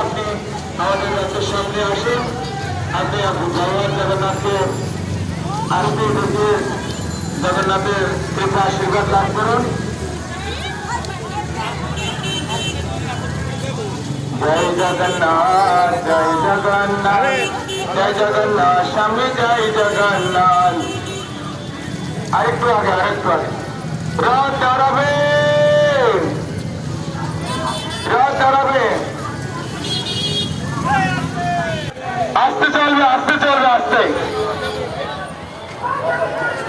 আপনি আমাদের সামনে আসুন আপনি ভগবান জগন্নাথকে আরতি দেখে জগন্নাথের কৃপা আশীর্বাদ লাভ করুন জয় জগন্নাথ জয় জগন্নাথ জয় জগন্নাথ স্বামী জয় জগন্নাথ আরেকটু আগে। আরেকটু আগে রথ দাঁড়াবে রথ দাঁড়াবে আস্তে চলবে আস্তে চলবে আস্তে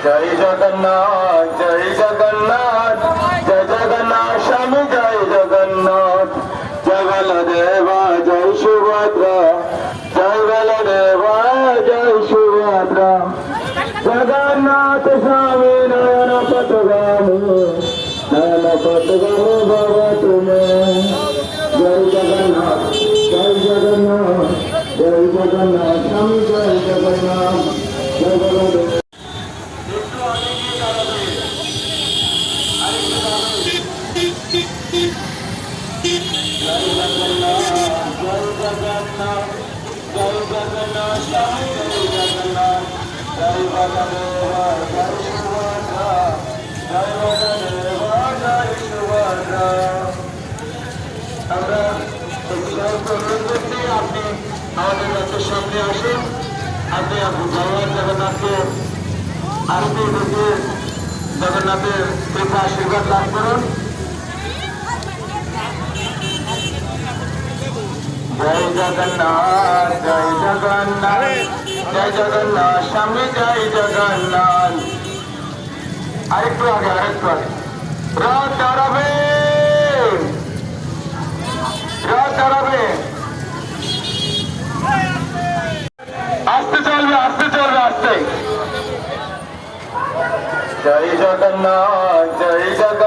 জয় জগন্নাথ জয় জগন্নাথ জয় জগন্নাথ স্বামী, জয় জগন্নাথ। জয় বলদেবা, জয় সুভদ্রা, জয় বলদেবা, জয় সুভদ্রা। জগন্নাথ স্বামী, নয়ন পথগামী নয়ন পথগামী ভব তুমি। জয় জগন্নাথ জয় জগন্নাথ জয় জগন্নাথ, স্বামী, জয় জগন্নাথ, জয় আমরা আপনি আমাদের রাজ্যের সামনে আসুন। আপনি ভগবান জগন্নাথকে আরতি দেখে জগন্নাথের কৃপা আশীর্বাদ লাভ করুন। জয় জগন্নাথ জয় জগন্নাথ জয় জগন্নাথ, স্বামী, জয় জগন্নাথ। আরেকটু আগে আরেকটু আগে। রথ দাঁড়াবে রথ দাঁড়াবে আস্তে চলবে, আস্তে জয় জগন্নাথ জয় জগন্নাথ